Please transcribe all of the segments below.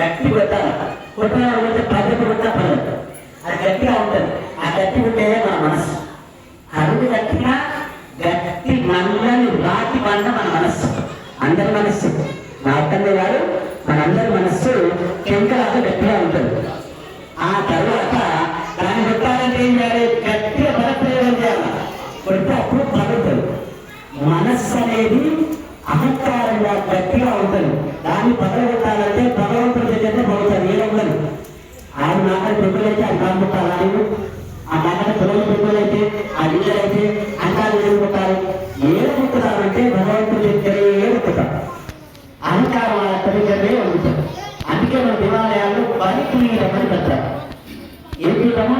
గట్టి కొట్టాలి. కొట్టిన కొడితే పద్ధతి కొట్టా పర్లేదు. అది గట్టిగా ఉంటుంది. ఆ గట్టి ఉంటేనే మన మనస్సు. అడుగు గట్టిగా గట్టి మనల్ని రాతి బండ మన మనస్సు. అందరి మనస్సు. నా ఒక్కడే గారు మనందరి మనస్సు కెంకలాగా గట్టిగా ఉంటుంది. ఆ తర్వాత దాన్ని కొట్టాలంటే ఏం చేయాలి? గట్టిగా పదప్రయోగం చేయాలి. కొడితే అప్పుడు పడుతుంది. మనస్సు అనేది పెద్దలైతే అది కాముట్టాలి ఆ నాకని పిల్లలు పెద్దలైతే ఆ నీళ్ళైతే అంటారు ఏం కొట్టాలి. ఏం కొట్టుతారంటే భగవంతుడి దగ్గరే కొట్టుతారు. అహంకారం వాళ్ళ తల్లిదండ్రులే ఉంటుంది అందుకే మన దేవాలయాల్లో బలి పీఠం పెడతారు. ఏం పీఠము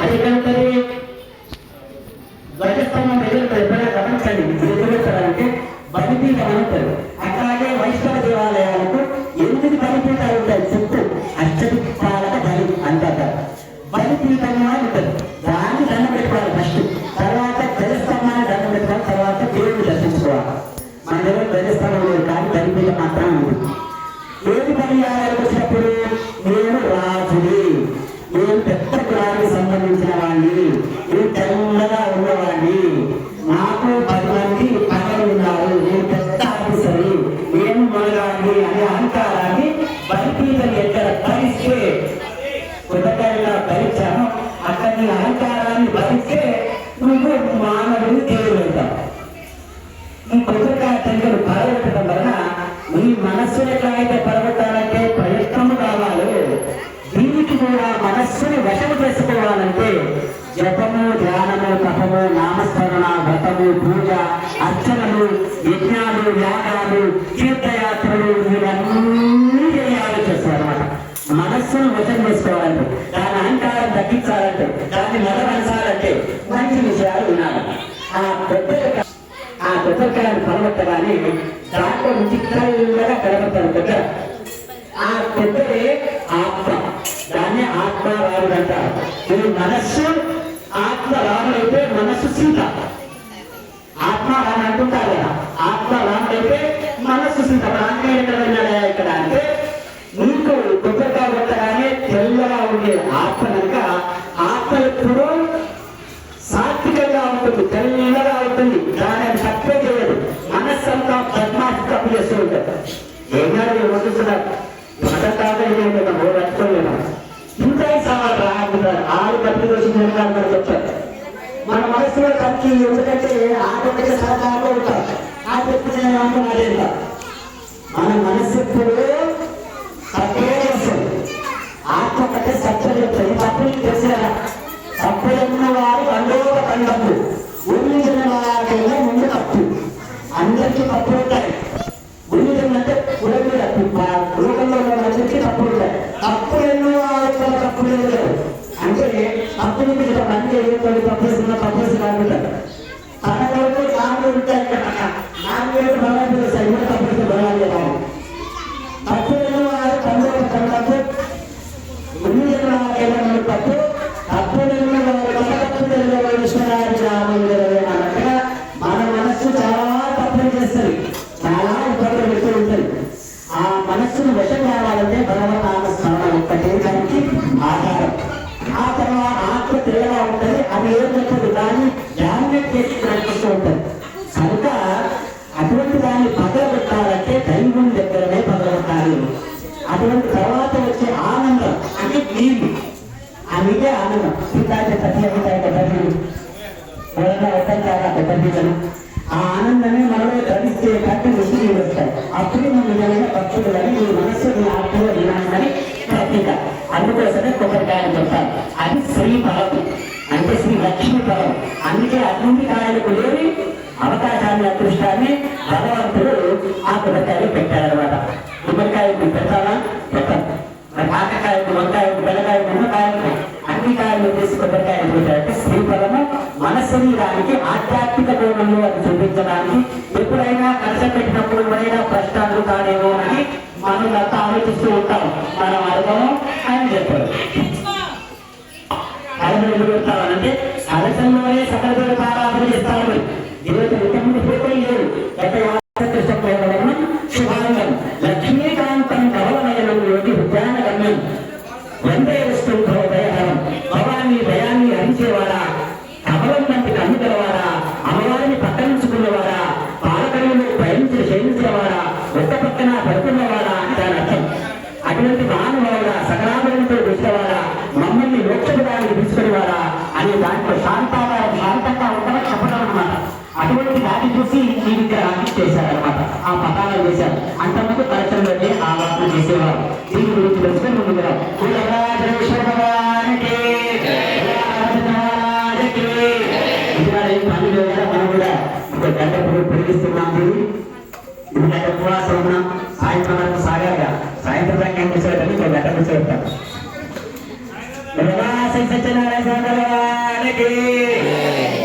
అది ఎక్కడుంటుంది ధ్వజస్తంభం దగ్గర ఎప్పుడైనా గమనించండి. ఇప్పుడు ఎక్కడ పెట్టారంటే బలిపీఠం అని సంబంధించిన వాళ్ళు జపము ధ్యానము తపము నామస్మరణ వ్రతము పూజ అర్చనలు యజ్ఞాలు యాగాలు తీర్థయాత్రలు ఇవన్నీ చేయాలని చేస్తారన్నమాట. మనస్సును వశం చేసుకోవాలంటే దాని అహంకారం తగ్గించాలంటే దాన్ని మొదలనసాలంటే మంచి విషయాలు వినాలి ఆ పెద్ద ఆ కొబ్బరికాయను పలగొట్టగానే దాంట్లో నుంచి కళ్ళగా కనబడతారు పెద్ద. ఆ పెద్దదే ఆత్మ. దాన్ని ఆత్మ రాముడు అంటారు. ఇది మనస్సు ఆత్మ రాముడైతే మనస్సు సీత. ఆత్మ రాముడు అంటుంటారు కదా ఆత్మ రాముడైతే మనస్సు సీత. ఆంజనేయుడు ఎక్కడ వెళ్ళాడా ఇక్కడ అంటే నీకు కొబ్బరికాయ కొట్టగానే తెల్లగా ఉండే ఆత్మ కనుక ఆత్మ ఎప్పుడూ సాత్వికంగా ఉంటుంది తెల్లగా ఉంటుంది. దాని అది తప్పే చేయదు. మనస్సు అంతా పద్మాసి తప్పు చేస్తూ ఉంటారు ఏనాడు ఏమంటున్నారు మతతాగా ఏమైనా మూడు రక్షలేము ఆరు కత్తి వచ్చింది మన మనసులో ఖర్చు ఎందుకంటే ఆటోమేటిక్ సహకారంలో ఉంటారు. ఆ చెప్పిన అంటున్నారు మన మనసు ఎప్పుడు తప్పే చేస్తుంది ఆత్మ కంటే సత్యం చెప్తుంది తప్పులు తెలిసిన తప్పులున్న వారు రెండవ ఖండము ఊహించిన వారికైనా ముందు తప్పు. అందరికీ తప్పు అంటే తప్పులు మీద పని ఏదో తప్పు వేసిన తప్పు వేసిన కాకుండా తన వరకు నాలుగు ఉంటాయి కదా నాలుగు వేలు బలాలు తెలుస్తాయి బలాలు తప్పు తప్పు తప్పు తప్పు తప్పు మన మనస్సు చాలా తప్పులు చేస్తుంది. చాలా ఇబ్బందులు పెడుతూ ఉంటుంది. ఆ మనస్సును వశం కావాలంటే భగవనామ స్మరణ ఒక్కటే దానికి ఆధారం. ఆ తర్వాత ఆత్మ తిరగలా ఉంటుంది. అది ఏం చెప్తుంది దాన్ని డామినేట్ చేసి నడిపిస్తూ ఉంటుంది. కనుక అటువంటి దాన్ని పగలబెట్టాలంటే దైవం దగ్గరనే పగలబెట్టాలి అటువంటి తర్వాత వచ్చే ఆనందం అంటే నీళ్ళు. అనిదే ఆనందం. సీతాజ సత్యమితాయ పద్ధతులు ఎవరైనా వస్తాయి కాదా ఆ ఆనందమే మనలో ధరిస్తే కట్టి ముసుగు వస్తాయి. అప్పుడు మనం నిజమైన భక్తులని మీ మనస్సు ఆత్మలో వినాలని ప్రతీక అందుకోసమే కొబ్బరికాయ అది శ్రీ ఫలం అంటే శ్రీ లక్ష్మి పదం. అందుకే అటువంటి కాయలకు లేని అవకాశాన్ని అదృష్టాన్ని భగవంతుడు ఆ కొబ్బరికాయలు పెట్టారనమాట కొబ్బరికాయలు పెట్టాలా పెట్టాలి మరి కాకకాయకు వంకాయకు బెల్లకాయకు నిమ్మకాయకు అన్ని కాయలు తీసి కొబ్బరికాయలు పెట్టారంటే శ్రీఫలము మన శరీరానికి ఆధ్యాత్మిక కోణంలో అది చూపించడానికి ఎప్పుడైనా కష్టపెట్టినప్పుడు ఎవరైనా ప్రశ్నలు కాదేమో అని మనం అంతా ఆలోచిస్తూ ఉంటాం. మనం అనుభవం అని చెప్పారు. సకల ఎందుకు పెడతామనంటే సరసంలోనే సకల దేవతారాధన చేస్తాను చేస్తాము దేవత ఇంతకుముందు పోతే లేరు ఎక్కడ దాంట్లో శాంతంగా శాంతంగా ఉండమని చెప్పడం అనమాట అటువంటి దాన్ని చూసి ఈ విగ్రహాన్ని చేశారనమాట ఆ పదాలను చేశారు అంతమంది పరిసరంలోనే ఆ వాటిని చేసేవారు. దీని గురించి తెలుసుకొని ముందు కదా, మనం కూడా ఒక గంట పెరిగిస్తున్నాం ఎందుకంటే ఉపవాసం ఉన్నాం సాయంత్రం వరకు సాయంత్రం దాకా ఏం గంట కూర్చోబెట్టాం సత్యనారాయణ জ্ঞানে কে